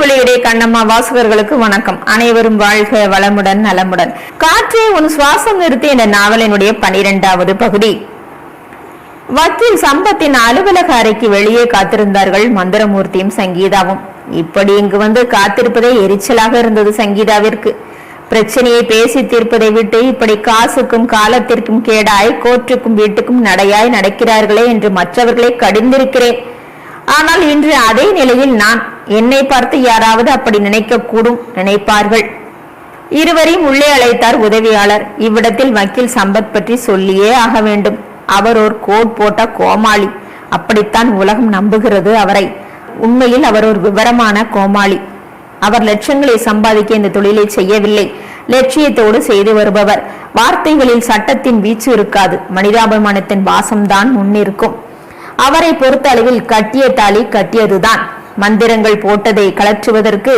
விளையுடைய கண்ணம்மா வாசகர்களுக்கு வணக்கம். அனைவரும் வாழ்க வளமுடன் நலமுடன். காற்றே உன் சுவாசம் நிறுத்தி என்ற நாவலினுடைய பனிரெண்டாவது பகுதி. வக்கீல் சம்பத்தின் அலுவலக அறைக்கு வெளியே காத்திருந்தார்கள் மந்திரமூர்த்தியும் சங்கீதாவும். இப்படி இங்கு வந்து காத்திருப்பதே எரிச்சலாக இருந்தது சங்கீதாவிற்கு. பிரச்சனையை பேசி தீர்ப்பதை விட்டு இப்படி காசுக்கும் காலத்திற்கும் கேடாய் கோற்றுக்கும் வீட்டுக்கும் நடையாய் நடக்கிறார்களே என்று மற்றவர்களை கடிந்திருக்கிறேன். ஆனால் இன்று அதே நிலையில் நான் என்னை பார்த்து யாராவது அப்படி நினைக்க கூடும் நினைப்பார்கள். இருவரையும் உள்ளே அழைத்தார் உதவியாளர். இவ்விடத்தில் வக்கீல் சம்பத் பற்றி சொல்லியே ஆக வேண்டும். அவர் ஒரு கோட் போட்ட கோமாளி. அப்படித்தான் உலகம் நம்புகிறது அவரை. உண்மையில் அவர் ஒரு விவரமான கோமாளி. அவர் லட்சங்களை சம்பாதிக்க இந்த தொழிலை செய்யவில்லை. லட்சியத்தோடு செய்து வருபவர். வார்த்தைகளில் சட்டத்தின் வீச்சு இருக்காது. மனிதாபிமானத்தின் வாசம்தான் முன்னிருக்கும். அவரை பொறுத்த அளவில் கட்டிய தாலி கட்டியதுதான். மந்திரங்கள் போட்டதை கலற்றுவதற்கு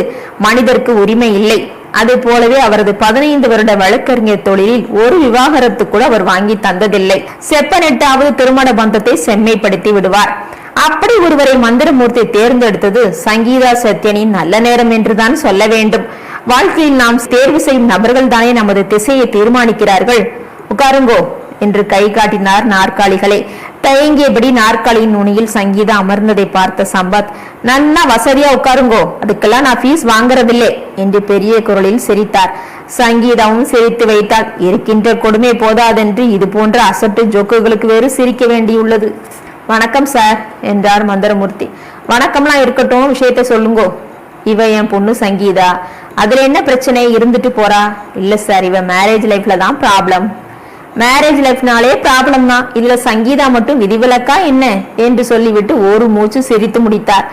மனிதருக்கு உரிமை இல்லை. அதே போலவே அவரது பதினைந்து வருட வழக்கறிஞர் தொழிலில் ஒரு விவாகரத்து கூட அவர் வாங்கி தந்ததில்லை. செப்பனெட்டாவது திருமண பந்தத்தை செம்மைப்படுத்தி விடுவார். அப்படி ஒருவரை மந்திரமூர்த்தி தேர்ந்தெடுத்தது சங்கீதா சத்யனின் நல்ல நேரம் என்றுதான் சொல்ல வேண்டும். வாழ்க்கையில் நாம் தேர்வு செய்யும் நபர்கள் தானே நமது திசையை தீர்மானிக்கிறார்கள். உட்காருங்கோ என்று கை காட்டினார் நாற்காலிகளை. தயங்கியபடி நாற்காலியின் நுனியில் சங்கீதா அமர்ந்ததை பார்த்த சம்பத் நன்னா வசதியா உட்காருங்கோ. அதுக்கெல்லாம் நான் ஃபீஸ் வாங்குறதில்லை என்று பெரிய குரலில் சிரித்தார். சங்கீதாவும் சிரித்து வைத்தாள். இருக்கின்ற கொடுமை போதாதென்று இது போன்ற அசட்டு ஜோக்குகளுக்கு வேறு சிரிக்க வேண்டியுள்ளது. வணக்கம் சார் என்றார் மந்திரமூர்த்தி. வணக்கம்லாம் இருக்கட்டும் விஷயத்த சொல்லுங்கோ. இவ என் பொண்ணு சங்கீதா. அதுல என்ன பிரச்சனை? இருந்துட்டு போறா? இல்ல சார் இவ மேரேஜ் லைஃப்ல தான் ப்ராப்ளம் மேரேஜ் லைஃப்னாலே ப்ராப்ளம் தான். இதுல சங்கீதா மட்டும் விதிவிலக்கா என்ன? என்று சொல்லிவிட்டு ஒரு மூச்சு சிரித்து முடித்தார்.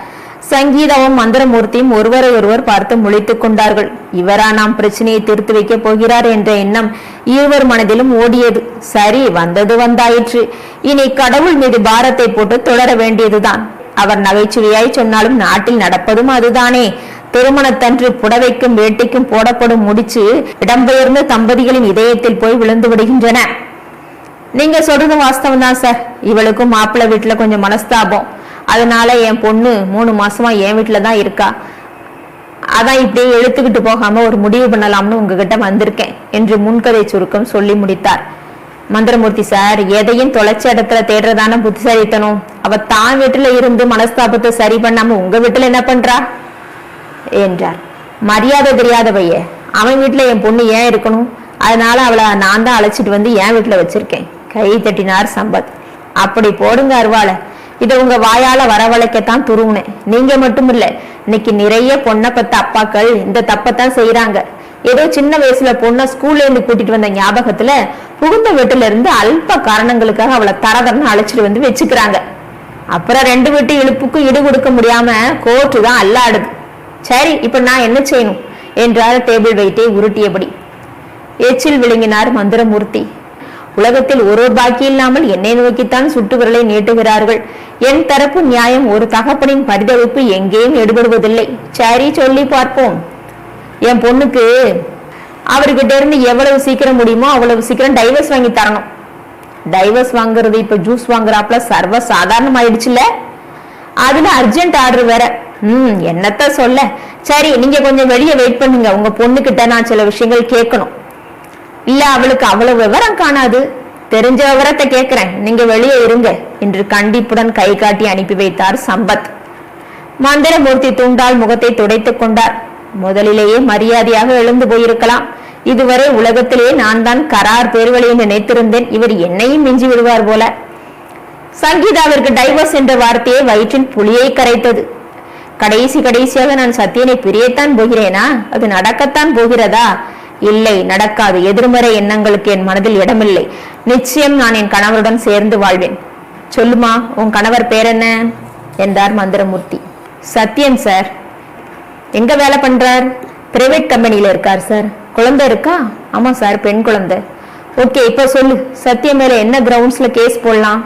சங்கீதாவும் மந்திரமூர்த்தியும் ஒருவரை ஒருவர் பார்த்து முழித்துக் கொண்டார்கள். இவரா நாம் பிரச்சனையை தீர்த்து வைக்க போகிறார் என்ற எண்ணம் இருவர் மனதிலும் ஓடியது. சரி வந்தது வந்தாயிற்று. இனி கடவுள் மீது பாரத்தை போட்டு தொடர வேண்டியதுதான். அவர் நகைச்சுவையாய் சொன்னாலும் நாட்டில் நடப்பதும் அதுதானே. திருமணத்தன்று புடவைக்கும் வேட்டிக்கும் போடப்படும் முடிச்சு இடம்பெயர்ந்த தம்பதிகளின் இதயத்தில் போய் விழுந்து விடுகின்றன. நீங்க சொல்றது வாஸ்தவம் தான் சார் இவளுக்கும் மாப்பிள்ளை வீட்டுல கொஞ்சம் மனஸ்தாபம். அதனால என் பொண்ணு மூணு மாசமா என் வீட்டுல தான் இருக்கா. அதான் இப்படியே எழுத்துக்கிட்டு போகாம ஒரு முடிவு பண்ணலாம்னு உங்ககிட்ட வந்திருக்கேன் என்று முன்கதை சுருக்கம் சொல்லி முடித்தார். மந்திரமூர்த்தி சார் எதையும் தொலைச்ச இடத்துல தேடுறதான புத்திசாலித்தனும். அவ தான் வீட்டுல இருந்து மனஸ்தாபத்தை சரி பண்ணாம உங்க வீட்டுல என்ன பண்றா? என்றார். மரியாதை தெரியாத பையன் அவன் வீட்டுல என் பொண்ணு ஏன் இருக்கணும்? அதனால அவளை நான் தான் அழைச்சிட்டு வந்து என் வீட்டில் வச்சிருக்கேன். கை தட்டினார் சம்பத். அப்படி போடுங்க அருவாளை. இதை உங்க வாயால வரவழைக்கத்தான் துருவுனேன். நீங்க மட்டும் இல்ல இன்னைக்கு நிறைய பொண்ணை பத்த அப்பாக்கள் இந்த தப்பத்தான் செய்யறாங்க ஏதோ சின்ன வயசுல பொண்ணை ஸ்கூல்ல இருந்து கூட்டிட்டு வந்த ஞாபகத்துல புகுந்த வீட்டுல இருந்து அல்ப காரணங்களுக்காக அவளை தரதரன்னு அழைச்சிட்டு வந்து வச்சுக்கிறாங்க. அப்புறம் ரெண்டு வீட்டு இழுப்புக்கும் இடு கொடுக்க முடியாம கோர்ட்டு தான் அல்லாடுது. சரி இப்ப நான் என்ன செய்யணும்? என்றார் டேபிள் வெயிட்டை உருட்டியபடி. எச்சில் விழுங்கினார் மந்திரமூர்த்தி. உலகத்தில் ஒரு பாக்கி இல்லாமல் என்னை நோக்கித்தான் சுட்டு விரலை நீட்டுகிறார்கள். என் தரப்பு நியாயம் ஒரு தகப்பனின் பரிதவிப்பு எங்கேயும் எடுபடுவதில்லை. சரி சொல்லி பார்ப்போம். என் பொண்ணுக்கு அவர்கிட்ட இருந்து எவ்வளவு சீக்கிரம் முடியுமோ அவ்வளவு சீக்கிரம் டைவர்ஸ் வாங்கி தரணும். டைவர்ஸ் வாங்குறது இப்ப ஜூஸ் வாங்குறாப்புல சர்வ சாதாரணம் ஆயிடுச்சுல அதுல அர்ஜென்ட் ஆர்டர் வேற. ம் என்னத்த சொல்ல? சரி நீங்க கொஞ்சம் வெளியே வெயிட் பண்ணுங்க. உங்க பொண்ணுகிட்ட நான் சில விஷயங்கள் கேட்கணும். இல்ல அவளுக்கு அவ்வளவு விவரம் காணாது. தெரிஞ்ச விவரத்தை கேட்கிறேன். நீங்க வெளியே இருங்க. என்று கண்டிப்புடன் கை காட்டி அனுப்பி வைத்தார் சம்பத். மந்திரமூர்த்தி தூண்டால் முகத்தை துடைத்துக் கொண்டார். முதலிலேயே மரியாதையாக எழுந்து போயிருக்கலாம். இதுவரை உலகத்திலே நான் தான் கரார் பேர்வழியை நினைத்திருந்தேன். இவர் என்னையும் மிஞ்சி விடுவார் போல. சங்கீதாவிற்கு டைவர்ஸ் என்ற வார்த்தையை வயிற்றின் புலியை கரைத்தது. கடைசி கடைசியாக நான் சத்தியனை பிரியத்தான் போகிறேனா? அது நடக்கத்தான் போகிறதா? இல்லை நடக்காது. எதிர்மறை எண்ணங்களுக்கு என் மனதில் இடமில்லை. நிச்சயம் நான் என் கணவருடன் சேர்ந்து வாழ்வேன். சொல்லுமா உன் கணவர் பேர் என்ன என்றார் மந்திரமூர்த்தி. சத்யன் சார். எங்க வேலை பண்றார்? பிரைவேட் கம்பெனியில இருக்கார் சார். குழந்தை இருக்கா? ஆமா சார் பெண் குழந்தை. ஓகே இப்ப சொல்லு. சத்யம் மேல என்ன கிரவுண்ட்ஸ்ல கேஸ் போடலாம்?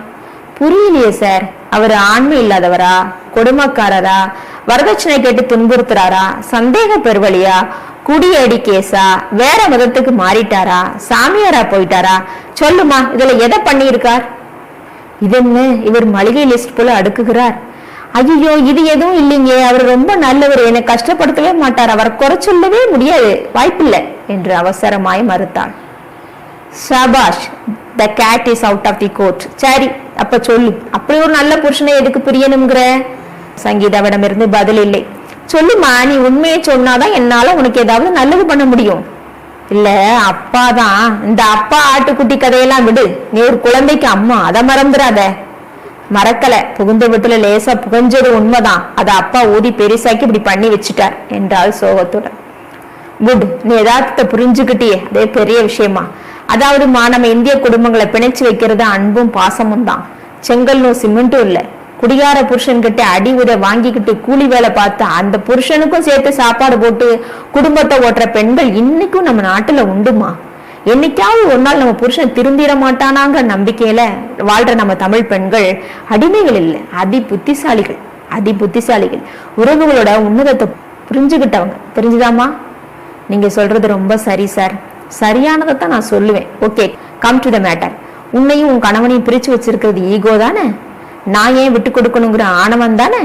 புரியலையே சார். அவர் ஆண்மை இல்லாதவரா? கொடுமைக்காரரா? வரதட்சணை கேட்டு துன்புறுத்துறாரா? சந்தேக பெருவழியா? குடியடி கேஸா வேற மதத்துக்கு மாறிட்டாரா? சாமியாரா போயிட்டாரா? சொல்லுமா இதுல எதை பண்ணியிருக்கார்? இதென்ன? இவர் மளிகை லிஸ்ட் போல அடுக்குகிறார். ஐயோ இது எதுவும் இல்லைங்க. அவர் ரொம்ப நல்லவர். என்னை கஷ்டப்படுத்தவே மாட்டார். அவரை குறை சொல்லவே முடியாது. வாய்ப்பில்லை என்று அவசரமாய் மறுத்தாள் Sabash the cat is out of the court சரி அப்ப சொல்லு. அப்படி ஒரு நல்ல புருஷனை எதுக்கு பிரியணுங்கிற? சங்கீதாவிடமிருந்து பதில் இல்லை சொல்லுமா நீ உண்மையை சொன்னாதான் என்னால உனக்கு ஏதாவது நல்லது பண்ண முடியும். இல்ல அப்பா தான் இந்த அப்பா ஆட்டுக்குட்டி கதையெல்லாம் விடு. நீ ஒரு குழந்தைக்கு அம்மா. அதை மறந்துடாத. மறக்கல. புகுந்த வீட்டுல லேசா புகஞ்சது உண்மைதான். அதை அப்பா ஊதி பெருசாக்கி இப்படி பண்ணி வச்சுட்டார் என்றாள் சோகத்துடன். குட் நீ யதார்த்தத்தை புரிஞ்சுக்கிட்டியே. அதே பெரிய விஷயமா. அதாவது மா நம்ம இந்திய குடும்பங்களை பிணைச்சு வைக்கிறது அன்பும் பாசமும் தான் செங்கல்லும் சிமெண்ட்டும் இல்லை. குடிகார புருஷன்கிட்ட அடி உத வாங்கிக்கிட்டு கூலி வேலை பார்த்து அந்த புருஷனுக்கும் சேர்த்து சாப்பாடு போட்டு குடும்பத்தை ஓட்டுற பெண்கள் இன்னைக்கும் நம்ம நாட்டுல உண்டுமா? என்னைக்காவது ஒரு நாள் நம்ம புருஷன் திருந்திட மாட்டானாங்கிற நம்பிக்கையில வாழ்ற நம்ம தமிழ் பெண்கள் அடிமைகள் இல்லை அதி புத்திசாலிகள் அதி புத்திசாலிகள் உறவுகளோட உன்னதத்தை புரிஞ்சுக்கிட்டவங்க புரிஞ்சுதாமா நீங்க சொல்றது ரொம்ப சரி சார். சரியானதை தான் நான் சொல்லுவேன். Okay come to the matter உன்னையும் உன் கணவனையும் பிரிச்சு வச்சிருக்கிறது ஈகோ தானே? நான் ஏன் விட்டு கொடுக்கணுங்கிற ஆணவம் தானே?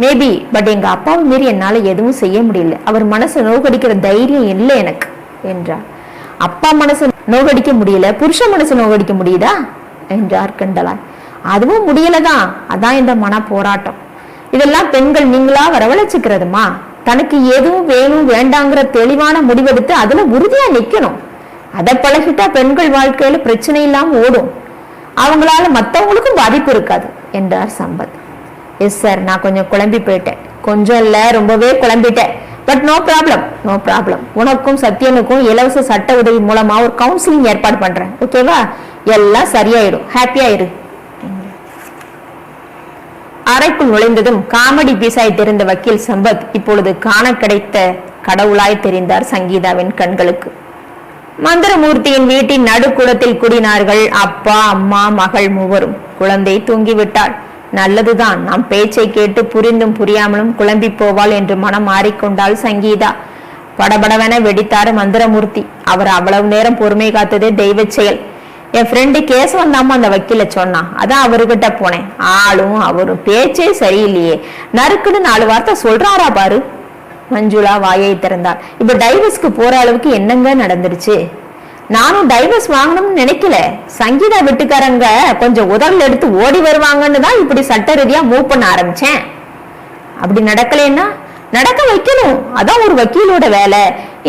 மேபி பட் எங்க அப்பாவை மீறி என்னால எதுவும் செய்ய முடியல. அவர் மனசை நோகடிக்கிற தைரியம் இல்லை எனக்கு என்றார். அப்பா மனசை நோகடிக்க முடியல புருஷ மனசை நோகடிக்க முடியுதா? என்றார் கண்டலாய். அதுவும் முடியலதான். அதான் இந்த மன போராட்டம் இதெல்லாம் பெண்கள் நீங்களா வரவழைச்சுக்கிறதுமா? தனக்கு எதுவும் வேணும் வேண்டாங்கிற தெளிவான முடிவெடுத்து அதுல உறுதியா நிக்கணும். அதை பழகிட்டா பெண்கள் வாழ்க்கையில பிரச்சனை இல்லாம ஓடும். அவங்களால மற்றவங்களுக்கும் பாதிப்பு இருக்காது என்றார் சம்பத். எஸ் சார் நான் கொஞ்சம் குழம்பி போயிட்டேன். கொஞ்சம் இல்லை ரொம்பவே குழம்பிட்டேன். But no problem no problem உனக்கும் சத்யனுக்கும் இலவச சட்ட உதவி மூலமா ஒரு கவுன்சிலிங் ஏற்பாடு பண்றேன். ஓகேவா எல்லாம் சரியாயிடும். ஹாப்பியாயிரு அறைக்குள் நுழைந்ததும் காமெடி பீஸாய் தெரிந்த வக்கீல் சம்பத் இப்பொழுது காண கிடைத்த கடவுளாய் தெரிந்தார் சங்கீதாவின் கண்களுக்கு. மந்திரமூர்த்தியின் வீட்டின் நடுக்குளத்தில் குடினார்கள் அப்பா அம்மா மகள் மூவரும். குழந்தை தூங்கிவிட்டாள். நல்லதுதான். நம் பேச்சை கேட்டு புரிந்தும் புரியாமலும் குழம்பி போவாள் என்று மனம் மாறிக்கொண்டாள் சங்கீதா. படபடவென வெடித்தார் மந்திரமூர்த்தி. அவர் அவ்வளவு நேரம் பொறுமை காத்ததே தெய்வச் செயல். என் ஃப்ரெண்டு கேஸ் தாம்மா அந்த வக்கீல சொன்னான். அதான் அவர்கிட்ட போனேன். ஆளும் அவரும் பேச்சே சரியில்லையே. நறுக்குன்னு நாலு வார்த்தை சொல்றாரா பாரு. மஞ்சுளா வாயை திறந்தார் இப்ப டைவர்ஸ்க்கு போற அளவுக்கு என்னங்க நடந்துருச்சு? நானும் டைவர்ஸ் வாங்கணும்னு நினைக்கல. சங்கீதா வீட்டுக்காரங்க கொஞ்சம் உதவில எடுத்து ஓடி வருவாங்கன்னு தான் இப்படி சட்ட ரீதியா மூவ் பண்ண ஆரம்பிச்சேன். அப்படி நடக்கலைன்னா நடக்க வைக்கணும். அதான் ஒரு வக்கீலோட வேலை.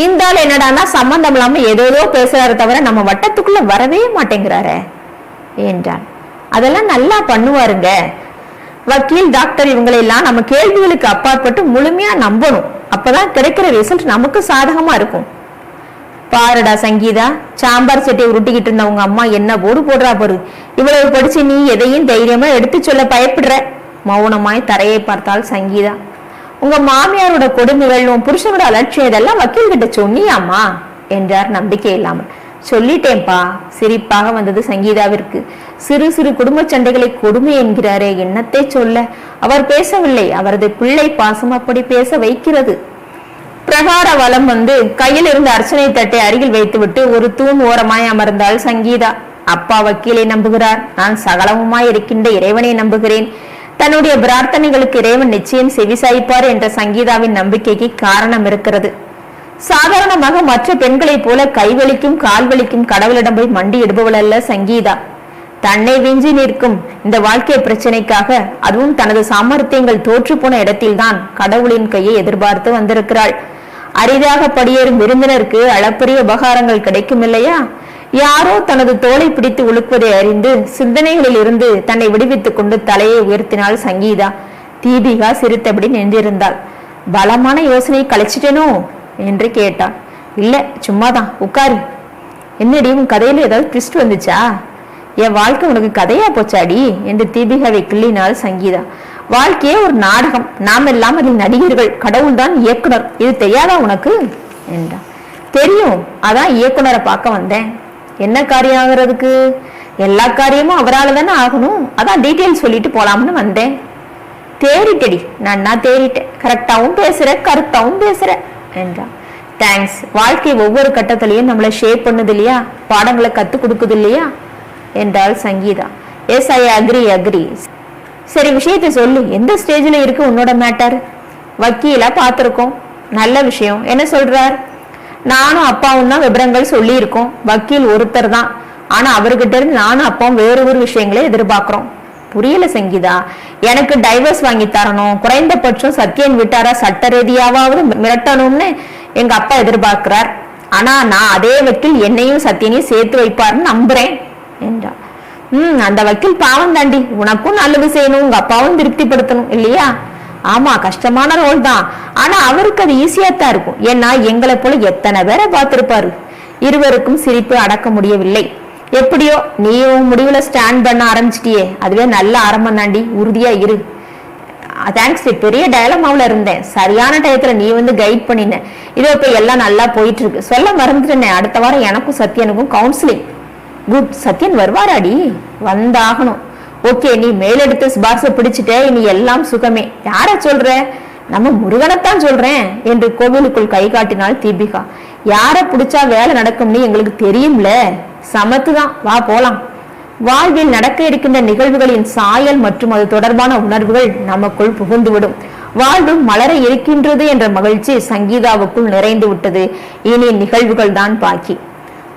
இந்த ஆள் என்னடான்னா சம்பந்தம் இல்லாம ஏதோதோ பேசுறாரு தவிர நம்ம வட்டத்துக்குள்ள வரவே மாட்டேங்கிறாரே என்றான். அதெல்லாம் நல்லா பண்ணுவாருங்க. வக்கீல் டாக்டர் இவங்களெல்லாம் நம்ம கேள்விகளுக்கு அப்பாற்பட்டு முழுமையா நம்பணும். அப்பதான் கிடைக்கிற ரிசல்ட் நமக்கு சாதகமா இருக்கும். பாருடா சங்கீதா சாம்பார் சட்டியை உருட்டிக்கிட்டு இருந்த உங்க அம்மா என்ன போடு போடுறா பாரு. இவ்வளவு படிச்சு நீ எதையும் தைரியமா எடுத்து சொல்ல பயப்படுற? மௌனமாய் தரையை பார்த்தாள் சங்கீதா. உங்க மாமியாரோட கொடுமைகள் உன் புருஷனோட அலட்சியம் இதெல்லாம் வக்கீல் கிட்ட சொன்னியாமா என்றார் நம்பிக்கை இல்லாமல் சொல்லிட்டேன்பா சிரிப்பாக வந்தது சங்கீதாவிற்கு. சிறு சிறு குடும்ப சண்டைகளை கொடுமை என்கிறாரே என்னத்தை சொல்ல? அவர் பேசவில்லை. அவரது பிள்ளை பாசம் அப்படி பேச வைக்கிறது. பிரகார வலம் வந்து கையில் இருந்த அர்ச்சனை தட்டை அருகில் வைத்துவிட்டு ஒரு தூண் ஓரமாய் அமர்ந்தாள் சங்கீதா. அப்பா வக்கீலை நம்புகிறார். நான் சகலமுமாய் இருக்கின்ற இறைவனை நம்புகிறேன். தன்னுடைய பிரார்த்தனைகளுக்கு இறைவன் நிச்சயம் செவிசாய்ப்பார் என்ற சங்கீதாவின் நம்பிக்கைக்கு காரணம் இருக்கிறது. சாதாரணமாக மற்ற பெண்களைப் போல கைவலிக்கும் கால்வலிக்கும் கடவுளிடம் போய் மண்டி அல்ல சங்கீதா. தன்னை விஞ்சி நிற்கும் இந்த வாழ்க்கை பிரச்சனைக்காக அதுவும் தனது சாமர்த்தியங்கள் தோற்றுப்போன இடத்தில்தான் கடவுளின் கையை எதிர்பார்த்து வந்திருக்கிறாள். அரிதாக படியேறும் விருந்தினருக்கு அளப்பரிய உபகாரங்கள் கிடைக்கும் இல்லையா யாரோ தனது தோலை பிடித்து உழுக்குவதை அறிந்து சிந்தனைகளில் இருந்து தன்னை விடுவித்துக் கொண்டு தலையை உயர்த்தினாள் சங்கீதா. தீபிகா சிரித்தபடி நின்றிருந்தாள். பலமான யோசனையை கழிச்சிட்டேனோ என்று கேட்டாள். இல்ல சும்மாதான். உட்காரு. என்னடி உன் கதையில ஏதாவது ட்விஸ்ட் வந்துச்சா? என் வாழ்க்கை உனக்கு கதையா போச்சாடி? என்று தீபிகாவை கிள்ளினாள் சங்கீதா. வாழ்க்கையே ஒரு நாடகம். நாம் எல்லாம் அதில் நடிகர்கள். கடவுள்தான் இயக்குனர். இது தெரியாதா உனக்கு? என்றான். தெரியும். அதான் இயக்குனரை பார்க்க வந்தேன். என்ன காரியம் ஆகுறதுக்கு? எல்லா காரியமும் அவரால் தானே ஆகணும். அதான் டீட்டெயில் சொல்லிட்டு போலாம்னு வந்தேன். தேறிட்டடி நான் தேறிட்டேன் கரெக்டாகவும் பேசுகிறேன் கருத்தாவும் பேசுகிறேன் என்றான். தேங்க்ஸ் வாழ்க்கை ஒவ்வொரு கட்டத்திலையும் நம்மளை ஷேப் பண்ணுது இல்லையா? பாடங்களை கற்றுக் கொடுக்குது இல்லையா? என்றாள் Sangeetha. Yes I agree agree சரி விஷயத்தை சொல்லு. எந்த ஸ்டேஜில் இருக்கு உன்னோட மேட்டர் வக்கீலா பார்த்துருக்கோம். நல்ல விஷயம். என்ன சொல்றார்? நானும் அப்பாவும் தான் விவரங்கள் சொல்லியிருக்கோம். வக்கீல் ஒருத்தர் தான். ஆனா அவர்கிட்ட இருந்து நானும் அப்பாவும் வேறு ஒரு விஷயங்களை எதிர்பார்க்கிறோம். புரியல சங்கீதா. எனக்கு டைவர்ஸ் வாங்கி தரணும். குறைந்தபட்சம் சத்தியன் விட்டாரா சட்ட ரீதியாவது மிரட்டணும்னு எங்க அப்பா எதிர்பார்க்கிறார். ஆனா நான் அதே வக்கீல் என்னையும் சத்தியனையும் சேர்த்து வைப்பாருன்னு நம்புறேன். என்றார் ம் அந்த வக்கீல் பாவம் தாண்டி உனக்கும் நல்லது செய்யணும் உங்க அப்பாவும் திருப்திப்படுத்தணும் இல்லையா? ஆமா கஷ்டமான ரோல் தான். ஆனா அவருக்கு அது ஈஸியா தான் இருக்கும். ஏன்னா எங்களை போல எத்தனை பேரை பார்த்திருப்பாரு? இருவருக்கும் சிரிப்பு அடக்க முடியவில்லை. எப்படியோ நீ உன் முடிவுல ஸ்டாண்ட் பண்ண ஆரம்பிச்சிட்டியே. அதுவே நல்ல ஆரம்பம் தாண்டி உறுதியா இரு. தேங்க்ஸ் பெரிய டயலமாவில் இருந்தேன். சரியான டயத்தில் நீ வந்து கைட் பண்ணின. இதோ இப்போ எல்லாம் நல்லா போயிட்டு இருக்கு. சொல்ல மறந்துட்டேன். அடுத்த வாரம் எனக்கும் சத்யனுக்கும் கவுன்சிலிங் குட் சத்யன் வருவாராடி? வந்தாகணும். ஓகே நீ மேலெடுத்து சிபார்ச பிடிச்சிட்டே இனி எல்லாம் சுகமே. யார சொல்ற? நம்ம முருகனைத்தான் சொல்றேன் என்று கோவிலுக்குள் கை காட்டினாள் தீபிகா. யார பிடிச்சா வேலை நடக்கும்னு எங்களுக்கு தெரியும்ல? சமத்துதான் வா போலாம். வாழ்வில் நடக்க இருக்கின்ற நிகழ்வுகளின் சாயல் மற்றும் அது தொடர்பான உணர்வுகள் நமக்குள் புகுந்துவிடும். வாழ்வு மலர இருக்கின்றது என்ற மகிழ்ச்சி சங்கீதாவுக்குள் நிறைந்து விட்டது. இனி நிகழ்வுகள் தான் பாக்கி.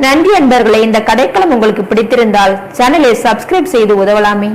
நன்றி அன்பர்களே இந்த கதைக்களம் உங்களுக்கு பிடித்திருந்தால் சேனலை சப்ஸ்கிரைப் செய்து உதவலாமே.